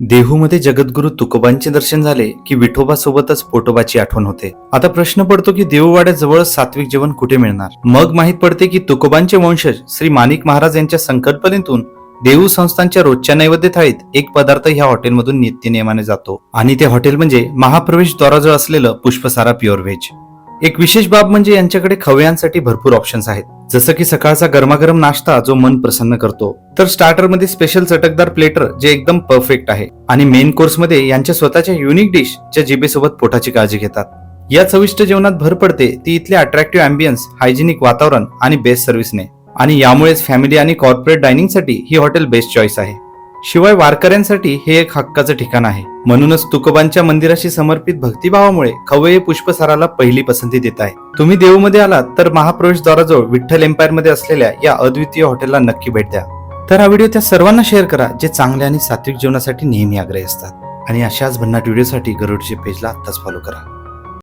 देहूमध्ये जगद्गुरु तुकोबांचे दर्शन झाले की विठोबा सोबतच पोटोबाची आठवण होते. आता प्रश्न पडतो की देऊवाड्याजवळ सात्विक जेवण कुठे मिळणार? मग माहीत पडते की तुकोबांचे वंशज श्री माणिक महाराज यांच्या संकल्पनेतून देऊ संस्थांच्या रोजच्या नैवेद्य थाळीत एक पदार्थ ह्या हॉटेलमधून नित्य नियमाने जातो. आणि ते हॉटेल म्हणजे महाप्रवेश द्वाराजवळ असलेलं पुष्पसारा प्युअर व्हेज. एक विशेष बाब म्हणजे यांच्याकडे खवयांसाठी भरपूर ऑप्शन्स आहेत. जसं की सकाळचा गरमागरम नाश्ता जो मन प्रसन्न करतो. तर स्टार्टरमध्ये स्पेशल चटकदार प्लेटर जे एकदम परफेक्ट आहे. आणि मेन कोर्समध्ये यांच्या स्वतःच्या युनिक डिश ज्या जिबेसोबत पोटाची काळजी घेतात. या चविष्ट जेवणात भर पडते ती इथले अट्रॅक्टिव्ह अँबियन्स हायजेनिक वातावरण आणि बेस्ट सर्व्हिसने आणि यामुळेच फॅमिली आणि कॉर्पोरेट डायनिंगसाठी ही हॉटेल बेस्ट चॉईस आहे. शिवाय वारकऱ्यांसाठी हे एक हक्काचं ठिकाण आहे. म्हणूनच तुकोबांच्या मंदिराशी समर्पित भक्तिभावामुळे खवये पुष्पसाराला पहिली पसंती देत आहे. तुम्ही देऊमध्ये आलात तर महाप्रवेशद्वाराजवळ विठ्ठल एम्पायरमध्ये असलेल्या या अद्वितीय हॉटेलला नक्की भेट द्या. तर हा व्हिडिओ त्या सर्वांना शेअर करा जे चांगल्या आणि सात्विक जीवनासाठी नेहमी आग्रही असतात. आणि अशाच भन्नाट व्हिडिओसाठी गरुडचे पेजला आत्ताच फॉलो करा.